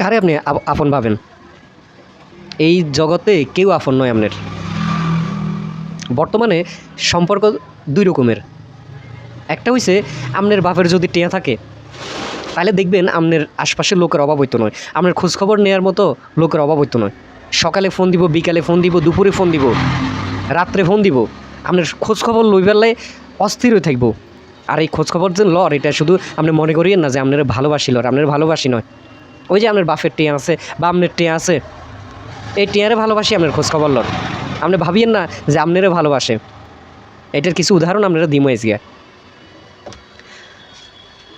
কারে আপনি আপন ভাবেন? এই জগতে কেউ আপন নয় আপনার। বর্তমানে সম্পর্ক দুই রকমের। একটা হইছে, আপনার বাপের যদি টেয়া থাকে, তাহলে দেখবেন আপনার আশপাশের লোকের অভাব হইতো নয়। আপনার খোঁজখবর নেওয়ার মতো লোকের অভাব হইতো নয়। সকালে ফোন দিব, বিকালে ফোন দিব, দুপুরে ফোন দিব, রাত্রে ফোন দিব, আপনার খোঁজখবর লই পেলাই অস্থির হয়ে থাকব। আর এই খোঁজখবর যে লর, এটা শুধু আপনি মনে করিয়েন না যে আপনার ভালোবাসি লর, আপনার ভালোবাসি নয়। ওই যে আপনার বাফের টিয়া আছে, বা আপনার টিয়া আছে। এই টিয়ারে ভালোবাসি আপনার খোঁজখবর লর আপনি ভাবিয়েন না যে আপনারে ভালোবাসে। এটার কিছু উদাহরণ আপনারা দিমো এসিয়া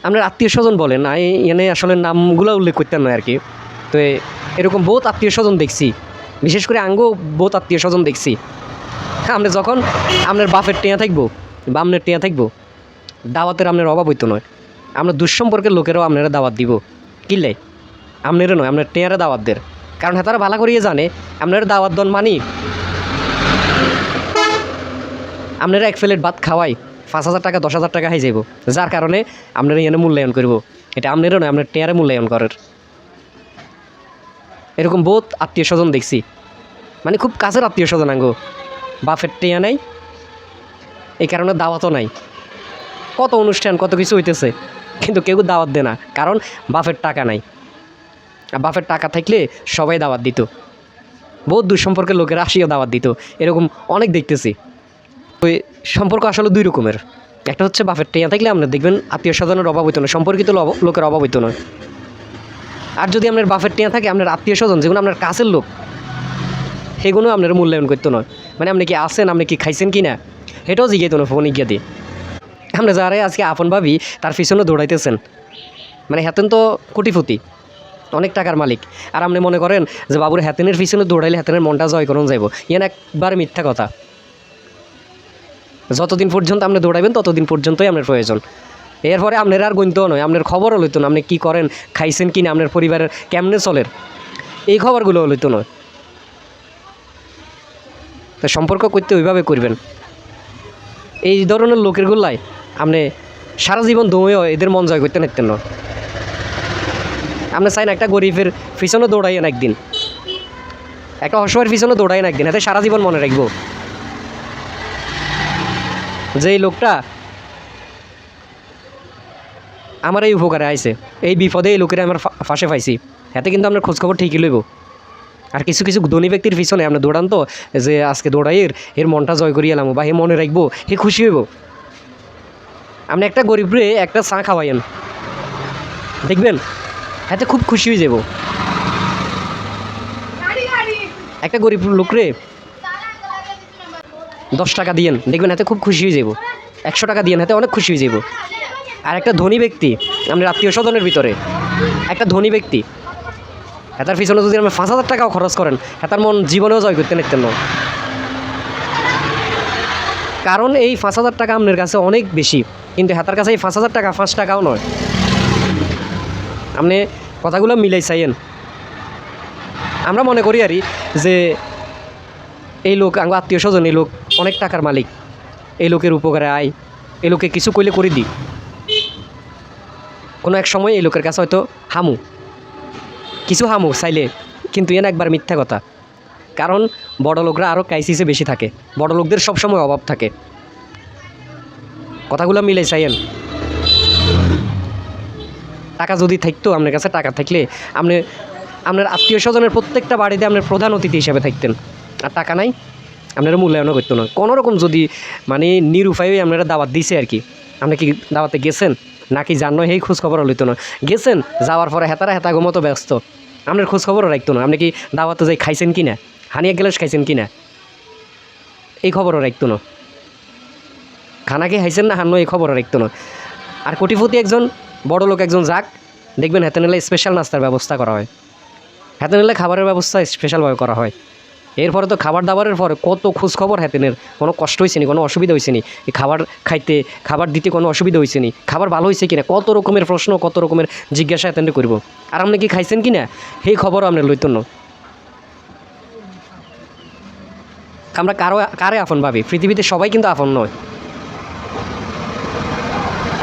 আপনার আত্মীয় স্বজন বলেন আমি এনে আসলে নামগুলো উল্লেখ করতেন না আর কি। তো এরকম বহুত আত্মীয় স্বজন দেখছি। বিশেষ করে আঙ্গো বহুত আত্মীয় স্বজন দেখছি। হ্যাঁ আপনি যখন আপনার বাপের টেয়া থাকব, বা আপনার টেয়া থাকব, দাওয়াতের আপনার অভাব হইতো নয়। আমরা দুঃসম্পর্কের লোকেরাও আপনারা দাওয়াত দিব। কিনলে আপনারও নয় আপনার টেয়ারে দাওয়াত দের কারণ হ্যাঁ তারা ভালো করিয়ে জানে আপনার দাওয়াত দন মানি। আপনারা এক প্লেট ভাত খাওয়াই, পাঁচ হাজার টাকা, দশ হাজার টাকা হয়ে যাব যার কারণে আপনারা এনে মূল্যায়ন করব। এটা আপনারও নয় আপনার টেয়ারে মূল্যায়ন করার। এরকম বহুত আত্মীয় স্বজন দেখছি। মানে খুব কাছের আত্মীয় স্বজন আঙ্গো। বাফের টেয়া নাই, এই কারণে দাওয়াতও নাই। কত অনুষ্ঠান, কত কিছু হইতেছে, কিন্তু কেউ দাওয়াত দেয় না। কারণ বাফের টাকা নাই। বাফের টাকা থাকলে সবাই দাওয়াত দিত। বহুত দুঃসম্পর্কের লোকেরা আসিও দাওয়াত দিত। এরকম অনেক দেখতেছি। এই সম্পর্ক আসলে দুই রকমের। একটা হচ্ছে বাপের টেয়া থাকলে আপনার দেখবেন আত্মীয় স্বজনের অভাব হইতো না, সম্পর্কিত লোকের অভাব হইতো না। আর যদি আপনার বাপের টেয়া থাকে আপনার আত্মীয় স্বজন, যেগুলো আপনার কাছের লোক, সেগুলো আপনার মূল্যায়ন করতো না। মানে আপনি কি আসেন আপনি কি খাইছেন কি না এটাও জিজ্ঞাইতো না ফোন গিয়ে দিয়ে। আমরা যারাই আজকে আপন ভাবি, তার পিছনে দৌড়াইতেছেন। মানে হেতেন তো কোটিপতি। অনেক টাকার মালিক। আর আপনি মনে করেন যে বাবুর হেতেনের পিছনে দৌড়াইলে হেতেনের মনটা জয় করুন যাইব। ইয়ান একবার মিথ্যা কথা। যতদিন পর্যন্ত আপনি দৌড়াবেন ততদিন পর্যন্তই আপনার প্রয়োজন। এরপরে আপনার আর গণতেও নয়, আপনার খবরও লইতো না, আপনি কী করেন, খাইছেন কি না, আপনার পরিবারের কেমনে চলের? এই খবরগুলো লইতো নয়। তো সম্পর্ক করতে ওইভাবে করবেন। এই ধরনের লোকের গুল্লাই আপনি সারা জীবন দৌড়েও এদের মন জয় করতে নিতেন না। আপনি চাইন একটা গরিবের পিছনে দৌড়াইয়েন একদিন। একটা অসহায়ের পিছনে দৌড়াইয়েন একদিন, এতে সারা জীবন মনে রাখব। যে লোকটা আমার এই উপকারে আইছে, এই বিপদে এই লোকেরা আমার ফাঁসে পাইছি, এতে কিন্তু আপনার খোঁজখবর ঠিকই লইব। আর কিছু কিছু ধনী ব্যক্তির পিছনে আপনি দৌড়ান তো, যে আজকে দৌড়াইয়ের, এর মনটা জয় করিয়ে এলাম বা হে মনে রাখব হে খুশি হইব। আপনি একটা গরিবরে একটা চা খাওয়াইন দেখবেন এতে খুব খুশি হয়ে যাব। একটা গরিব লোকরে দশ টাকা দিয়েন দেখবেন এতে খুব খুশি হয়ে যাব। একশো টাকা দিয়েন এতে অনেক খুশি হয়ে যাব। আর একটা ধনী ব্যক্তি আপনার আত্মীয় স্বজনের ভিতরে। একটা ধনী ব্যক্তি হেতার পিছনে যদি আপনি পাঁচ হাজার টাকাও খরচ করেন হেতার মন জীবনেও জয় করতে নিতেন না। কারণ এই পাঁচ হাজার টাকা আপনার কাছে অনেক বেশি কিন্তু হেতার কাছে এই পাঁচ হাজার টাকা পাঁচ টাকাও নয়। আপনি কথাগুলো মিলাই চাইয়েন আমরা মনে করি আরই যে এই লোক আমার আত্মীয় স্বজন, এই লোক অনেক টাকার মালিক। এই লোকের উপকারে আয়, এই লোকে কিছু কইলে করে দিই কোনো এক সময় এই লোকের কাছে হয়তো হামু। কিছু হামু চাইলে, কিন্তু এন একবার মিথ্যা কথা। কারণ বড় লোকরা আরও ক্রাইসিসে বেশি থাকে। বড় লোকদের সবসময় অভাব থাকে। কথাগুলো মিলে চাইয়েন টাকা যদি থাকতো, আপনার কাছে টাকা থাকলে আপনি, আপনার আত্মীয় স্বজনের প্রত্যেকটা বাড়িতে আপনার প্রধান অতিথি হিসেবে থাকতেন। আর টাকা নাই, আপনারা মূল্যায়নও করতো না। কোনো রকম যদি মানে নিরুপায় আপনারা দাওয়াত দিছে আর কি। আপনি কি দাওয়াতে গেছেন? নাকি জানো, সেই খোঁজ খবরও লইতো না। গেছেন, যাওয়ার পরে হেতারা হেতা মতো ব্যস্ত। আপনার খোঁজ খবরও রাখতো না। আপনি কি দাওয়াতে যাই খাইছেন কি না? হানি এক গ্লাস খাইছেন কি না? এই খবরও রাখতো না। খানা কি খাইছেন না, হান্ন এই খবরও রাখতো না। আর কোটিপতি একজন বড় লোক একজন যাক, দেখবেন হাতে নিলে স্পেশাল নাস্তার ব্যবস্থা করা হয়। হাতে নিলে খাবারের ব্যবস্থা স্পেশালভাবে করা হয়। এরপরে তো খাবার দাবারের পরে কত খোঁজ খবর হাতেনের কোনো কষ্ট হয়েছে নি, কোনো অসুবিধা হয়েছে নি? খাবার খাইতে, খাবার দিতে কোনো অসুবিধা হয়েছে নি? খাবার ভালো হয়েছে কিনা? কত রকমের প্রশ্ন, কত রকমের জিজ্ঞাসা হাতেনে করব। আর আপনি কি খাইছেন কি না সেই খবরও আপনার লইতেন না আমরা কারও, কারে আপন ভাবি? পৃথিবীতে সবাই কিন্তু আপন নয়।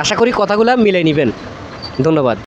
আশা করি কথাগুলো মিলে নেবেন। ধন্যবাদ।